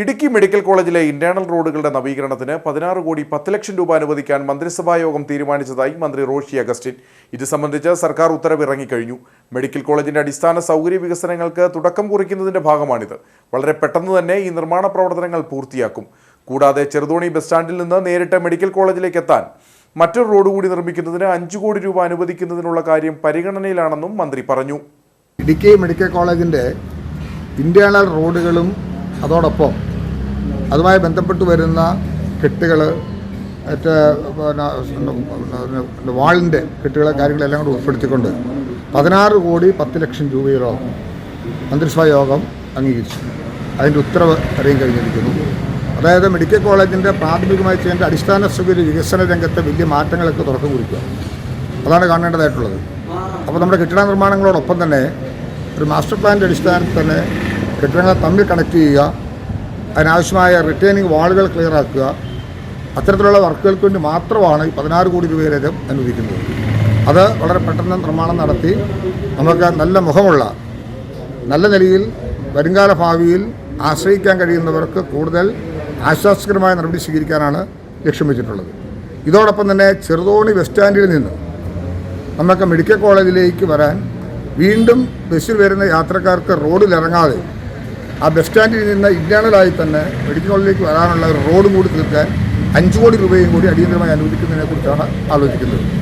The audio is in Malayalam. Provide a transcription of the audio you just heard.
ഇടുക്കി മെഡിക്കൽ കോളേജിലെ ഇന്റേണൽ റോഡുകളുടെ നവീകരണത്തിന് പതിനാറ് കോടി പത്ത് ലക്ഷം രൂപ അനുവദിക്കാൻ മന്ത്രിസഭായോഗം തീരുമാനിച്ചതായി മന്ത്രി റോഷി അഗസ്റ്റിൻ. ഇത് സംബന്ധിച്ച് സർക്കാർ ഉത്തരവ് ഇറങ്ങിക്കഴിഞ്ഞു മെഡിക്കൽ കോളേജിന്റെ അടിസ്ഥാന സൗകര്യ വികസനങ്ങൾക്ക് തുടക്കം കുറിക്കുന്നതിന്റെ ഭാഗമാണിത്. വളരെ പെട്ടെന്ന് തന്നെ ഈ നിർമ്മാണ പ്രവർത്തനങ്ങൾ പൂർത്തിയാക്കും. കൂടാതെ ചെറുതോണി ബസ് സ്റ്റാൻഡിൽ നിന്ന് നേരിട്ട് മെഡിക്കൽ കോളേജിലേക്ക് എത്താൻ മറ്റൊരു റോഡ് കൂടി നിർമ്മിക്കുന്നതിന് അഞ്ചു കോടി രൂപ അനുവദിക്കുന്നതിനുള്ള കാര്യം പരിഗണനയിലാണെന്നും മന്ത്രി പറഞ്ഞു. ഇടുക്കി മെഡിക്കൽ കോളേജിന്റെ ഇന്റേണൽ റോഡുകളും അതോടൊപ്പം അതുമായി ബന്ധപ്പെട്ട് വരുന്ന കെട്ടുകൾ പിന്നെ വാളിന്റെ കെട്ടുകളെ കാര്യങ്ങളെല്ലാം കൂടി ഉൾപ്പെടുത്തിക്കൊണ്ട് പതിനാറ് കോടി പത്ത് ലക്ഷം രൂപയോളം മന്ത്രിസഭാ യോഗം അംഗീകരിച്ചു. അതിന്റെ ഉത്തരവ് അറിയാൻ കഴിഞ്ഞിരിക്കുന്നു. അതായത് മെഡിക്കൽ കോളേജിന്റെ പ്രാഥമികമായി ചെയ്യേണ്ട അടിസ്ഥാന സൗകര്യ വികസന രംഗത്തെ വലിയ മാറ്റങ്ങളൊക്കെ തുറക്കം കുറിക്കുക. അതാണ് കാണേണ്ടതായിട്ടുള്ളത്. അപ്പോൾ നമ്മുടെ കെട്ടിട നിർമ്മാണങ്ങളോടൊപ്പം തന്നെ ഒരു മാസ്റ്റർ പ്ലാനിന്റെ അടിസ്ഥാനത്തിൽ തന്നെ കെട്ടിടങ്ങളെ തമ്മിൽ കണക്ട് ചെയ്യുക അതിനാവശ്യമായ റിട്ടേണിംഗ് വാളുകൾ ക്ലിയർ ആക്കുക. അത്തരത്തിലുള്ള വർക്കുകൾക്ക് വേണ്ടി മാത്രമാണ് ഈ പതിനാറ് കോടി രൂപയിലേക്കും അനുവദിക്കുന്നത്. അത് വളരെ പെട്ടെന്ന് നിർമ്മാണം നടത്തി നമുക്ക് നല്ല മുഖമുള്ള നല്ല നിലയിൽ വരുംകാല ഭാവിയിൽ ആശ്രയിക്കാൻ കഴിയുന്നവർക്ക് കൂടുതൽ ആശ്വാസകരമായ നടപടി സ്വീകരിക്കാനാണ് ലക്ഷ്യം വെച്ചിട്ടുള്ളത്. ഇതോടൊപ്പം തന്നെ ചെറുതോണി ബസ് സ്റ്റാൻഡിൽ നിന്ന് നമുക്ക് മെഡിക്കൽ കോളേജിലേക്ക് വരാൻ വീണ്ടും ബസ്സിൽ വരുന്ന യാത്രക്കാർക്ക് റോഡിൽ ഇറങ്ങാതെ ആ ബസ് സ്റ്റാൻഡിൽ നിന്ന് ഇന്റേണലായി തന്നെ മെഡിക്കൽ കോളേജിലേക്ക് വരാനുള്ള ഒരു റോഡ് കൂടി തീർക്കാൻ അഞ്ച് കോടി രൂപയും കൂടി അടിയന്തരമായി അനുവദിക്കുന്നതിനെ കുറിച്ചാണ് ആലോചിക്കുന്നത്.